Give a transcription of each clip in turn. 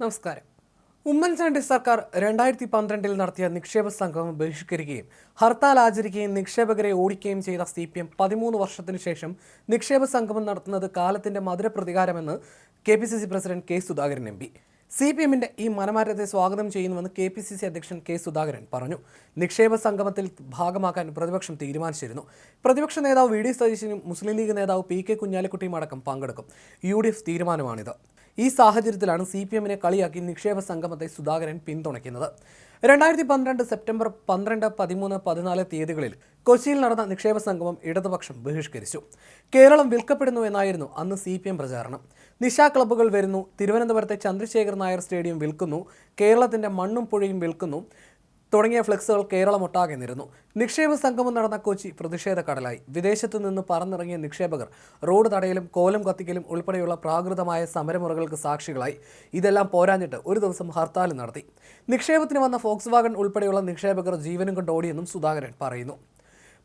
നമസ്കാരം. ഉമ്മൻചാണ്ടി സർക്കാർ രണ്ടായിരത്തി പന്ത്രണ്ടിൽ നടത്തിയ നിക്ഷേപ സംഗമം ബഹിഷ്കരിക്കുകയും ഹർത്താൽ ആചരിക്കുകയും നിക്ഷേപകരെ ഓടിക്കുകയും ചെയ്ത സി പി എം പതിമൂന്ന് വർഷത്തിനു ശേഷം നിക്ഷേപ സംഗമം നടത്തുന്നത് കാലത്തിന്റെ മധുര പ്രതികാരമെന്ന് K P C C president K Sudhakaran M P. C P എമ്മിന്റെ ഈ മനമാറ്റത്തെ സ്വാഗതം ചെയ്യുന്നുവെന്ന് കെ പി സി സി അധ്യക്ഷൻ കെ സുധാകരൻ പറഞ്ഞു. നിക്ഷേപ സംഗമത്തിൽ ഭാഗമാക്കാൻ പ്രതിപക്ഷം തീരുമാനിച്ചിരുന്നു. പ്രതിപക്ഷ നേതാവ് വി ഡി സതീശനും മുസ്ലിം ലീഗ് നേതാവ് പി കെ കുഞ്ഞാലിക്കുട്ടിയും അടക്കം പങ്കെടുക്കും. യു ഡി എഫ് തീരുമാനമാണിത്. ഈ സാഹചര്യത്തിലാണ് സി പി എമ്മിനെ കളിയാക്കി നിക്ഷേപ സംഗമത്തെ സുധാകരൻ പിന്തുണയ്ക്കുന്നത്. രണ്ടായിരത്തി പന്ത്രണ്ട് സെപ്റ്റംബർ പന്ത്രണ്ട് പതിമൂന്ന് പതിനാല് തീയതികളിൽ കൊച്ചിയിൽ നടന്ന നിക്ഷേപ സംഗമം ഇടതുപക്ഷം ബഹിഷ്കരിച്ചു. കേരളം വിൽക്കപ്പെടുന്നു എന്നായിരുന്നു അന്ന് സി പി എം പ്രചാരണം. നിശാ ക്ലബ്ബുകൾ വരുന്നു തിരുവനന്തപുരത്തെ ചന്ദ്രശേഖർ നായർ സ്റ്റേഡിയം വിൽക്കുന്നു കേരളത്തിന്റെ മണ്ണും പുഴയും വിൽക്കുന്നു തുടങ്ങിയ ഫ്ലെക്സുകൾ കേരളമൊട്ടാകെ നിരുന്നു. നിക്ഷേപ സംഗമം നടന്ന കൊച്ചി പ്രതിഷേധ കടലായി വിദേശത്തു നിന്ന് പറന്നിറങ്ങിയ നിക്ഷേപകർ റോഡ് തടയലും കോലം കത്തിക്കലും ഉൾപ്പെടെയുള്ള പ്രാകൃതമായ സമരമുറകൾക്ക് സാക്ഷികളായി. ഇതെല്ലാം പോരാഞ്ഞിട്ട് ഒരു ദിവസം ഹർത്താൽ നടത്തി. നിക്ഷേപത്തിന് വന്ന ഫോക്സ് വാഗൺ ഉൾപ്പെടെയുള്ള നിക്ഷേപകർ ജീവനും കൊണ്ട് ഓടിയെന്നും സുധാകരൻ പറയുന്നു.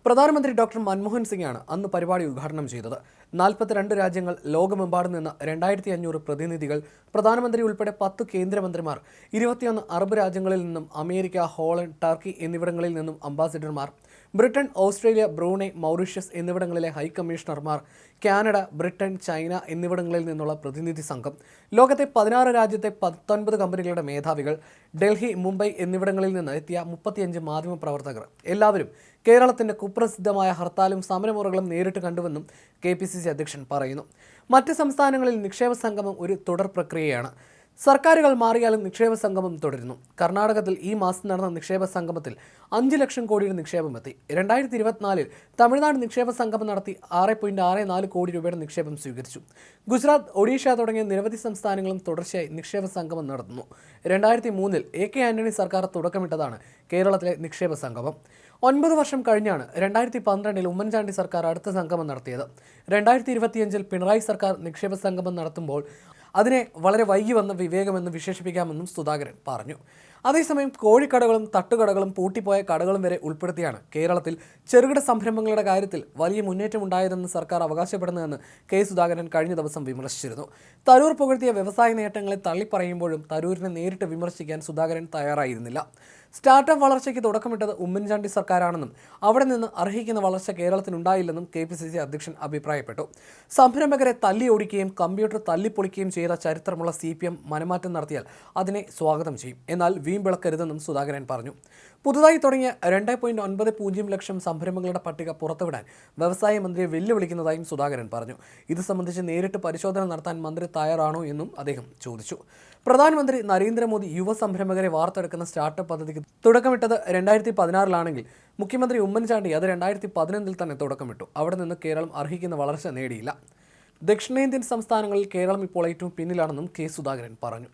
പ്രധാനമന്ത്രി ഡോക്ടർ മൻമോഹൻ സിംഗാണ് അന്ന് പരിപാടി ഉദ്ഘാടനം ചെയ്തത്. നാൽപ്പത്തിരണ്ട് രാജ്യങ്ങൾ ലോകമെമ്പാടും നിന്ന് രണ്ടായിരത്തി അഞ്ഞൂറ് പ്രതിനിധികൾ പ്രധാനമന്ത്രി ഉൾപ്പെടെ പത്ത് കേന്ദ്രമന്ത്രിമാർ ഇരുപത്തിയൊന്ന് അറബ് രാജ്യങ്ങളിൽ നിന്നും അമേരിക്ക ഹോളണ്ട് ടർക്കി എന്നിവിടങ്ങളിൽ നിന്നും അംബാസിഡർമാർ ബ്രിട്ടൻ ഓസ്ട്രേലിയ ബ്രൂണെ മൗറീഷ്യസ് എന്നിവിടങ്ങളിലെ ഹൈക്കമ്മീഷണർമാർ കാനഡ ബ്രിട്ടൻ ചൈന എന്നിവിടങ്ങളിൽ നിന്നുള്ള പ്രതിനിധി സംഘം ലോകത്തെ പതിനാറ് രാജ്യത്തെ പത്തൊൻപത് കമ്പനികളുടെ മേധാവികൾ ഡൽഹി മുംബൈ എന്നിവിടങ്ങളിൽ നിന്ന് എത്തിയ മുപ്പത്തിയഞ്ച് മാധ്യമപ്രവർത്തകർ എല്ലാവരും കേരളത്തിന്റെ കുപ്രസിദ്ധമായ ഹർത്താലും സമരമുറകളും നേരിട്ട് കണ്ടുവെന്നും കെ പി സി സി അധ്യക്ഷൻ പറയുന്നു. മറ്റ് സംസ്ഥാനങ്ങളിൽ നിക്ഷേപ സംഗമം ഒരു തുടർ പ്രക്രിയയാണ്. സർക്കാരുകൾ മാറിയാലും നിക്ഷേപ സംഗമം തുടരുന്നു. കർണാടകത്തിൽ ഈ മാസം നടന്ന നിക്ഷേപ സംഗമത്തിൽ അഞ്ച് ലക്ഷം കോടിയുടെ നിക്ഷേപം എത്തി. രണ്ടായിരത്തി ഇരുപത്തിനാലിൽ തമിഴ്നാട് നിക്ഷേപ സംഗമം നടത്തി ആറ് പോയിന്റ് ആറ് നാല് കോടി രൂപയുടെ നിക്ഷേപം സ്വീകരിച്ചു. ഗുജറാത്ത് ഒഡീഷ തുടങ്ങിയ നിരവധി സംസ്ഥാനങ്ങളും തുടർച്ചയായി നിക്ഷേപ സംഗമം നടത്തുന്നു. രണ്ടായിരത്തി മൂന്നിൽ എ കെ ആന്റണി സർക്കാർ തുടക്കമിട്ടതാണ് കേരളത്തിലെ നിക്ഷേപ സംഗമം. ഒൻപത് വർഷം കഴിഞ്ഞാണ് രണ്ടായിരത്തി പന്ത്രണ്ടിൽ ഉമ്മൻചാണ്ടി സർക്കാർ അടുത്ത സംഗമം നടത്തിയത്. രണ്ടായിരത്തി ഇരുപത്തിയഞ്ചിൽ പിണറായി സർക്കാർ നിക്ഷേപ സംഗമം നടത്തുമ്പോൾ അതിനെ വളരെ വൈകി വന്ന വിവേകമെന്ന് വിശേഷിപ്പിക്കാമെന്നും സുധാകരൻ പറഞ്ഞു. അതേസമയം കോഴിക്കടകളും തട്ടുകടകളും പൂട്ടിപ്പോയ കടകളും വരെ ഉൾപ്പെടുത്തിയാണ് കേരളത്തിൽ ചെറുകിട സംരംഭങ്ങളുടെ കാര്യത്തിൽ വലിയ മുന്നേറ്റമുണ്ടായതെന്ന് സർക്കാർ അവകാശപ്പെടുന്നതെന്ന് കെ സുധാകരൻ കഴിഞ്ഞ ദിവസം വിമർശിച്ചിരുന്നു. തരൂർ പുകഴ്ത്തിയ വ്യവസായ നേട്ടങ്ങളെ തള്ളിപ്പറയുമ്പോഴും തരൂരിനെ നേരിട്ട് വിമർശിക്കാൻ സുധാകരൻ തയ്യാറായിരുന്നില്ല. സ്റ്റാർട്ടപ്പ് വളർച്ചയ്ക്ക് തുടക്കമിട്ടത് ഉമ്മൻചാണ്ടി സർക്കാരാണെന്നും അവിടെ നിന്ന് അർഹിക്കുന്ന വളർച്ച കേരളത്തിനുണ്ടായില്ലെന്നും കെ പി സി സി അധ്യക്ഷൻ അഭിപ്രായപ്പെട്ടു. സംരംഭകരെ തല്ലിയോടിക്കുകയും കമ്പ്യൂട്ടർ തല്ലിപ്പൊളിക്കുകയും ചെയ്ത ചരിത്രമുള്ള സി പി എം മനമാറ്റം നടത്തിയാൽ അതിനെ സ്വാഗതം ചെയ്യും. എന്നാൽ വീമ്പിളക്കരുതെന്നും സുധാകരൻ പറഞ്ഞു. പുതുതായി തുടങ്ങിയ രണ്ട് പോയിന്റ് ഒൻപത് പൂജ്യം ലക്ഷം സംരംഭങ്ങളുടെ പട്ടിക പുറത്തുവിടാൻ വ്യവസായ മന്ത്രിയെ വെല്ലുവിളിക്കുന്നതായും സുധാകരൻ പറഞ്ഞു. ഇത് സംബന്ധിച്ച് നേരിട്ട് പരിശോധന നടത്താൻ മന്ത്രി തയ്യാറാണോ എന്നും അദ്ദേഹം ചോദിച്ചു. പ്രധാനമന്ത്രി നരേന്ദ്രമോദി യുവ സംരംഭകരെ വാർത്തെടുക്കുന്ന സ്റ്റാർട്ടപ്പ് പദ്ധതിക്ക് തുടക്കമിട്ടത് രണ്ടായിരത്തി പതിനാറിലാണെങ്കിൽ മുഖ്യമന്ത്രി ഉമ്മൻചാണ്ടി അത് രണ്ടായിരത്തി പതിനൊന്നിൽ തന്നെ തുടക്കമിട്ടു. അവിടെ നിന്ന് കേരളം അർഹിക്കുന്ന വളർച്ച നേടിയില്ല. ദക്ഷിണേന്ത്യൻ സംസ്ഥാനങ്ങളിൽ കേരളം ഇപ്പോൾ ഏറ്റവും പിന്നിലാണെന്നും കെ സുധാകരൻ പറഞ്ഞു.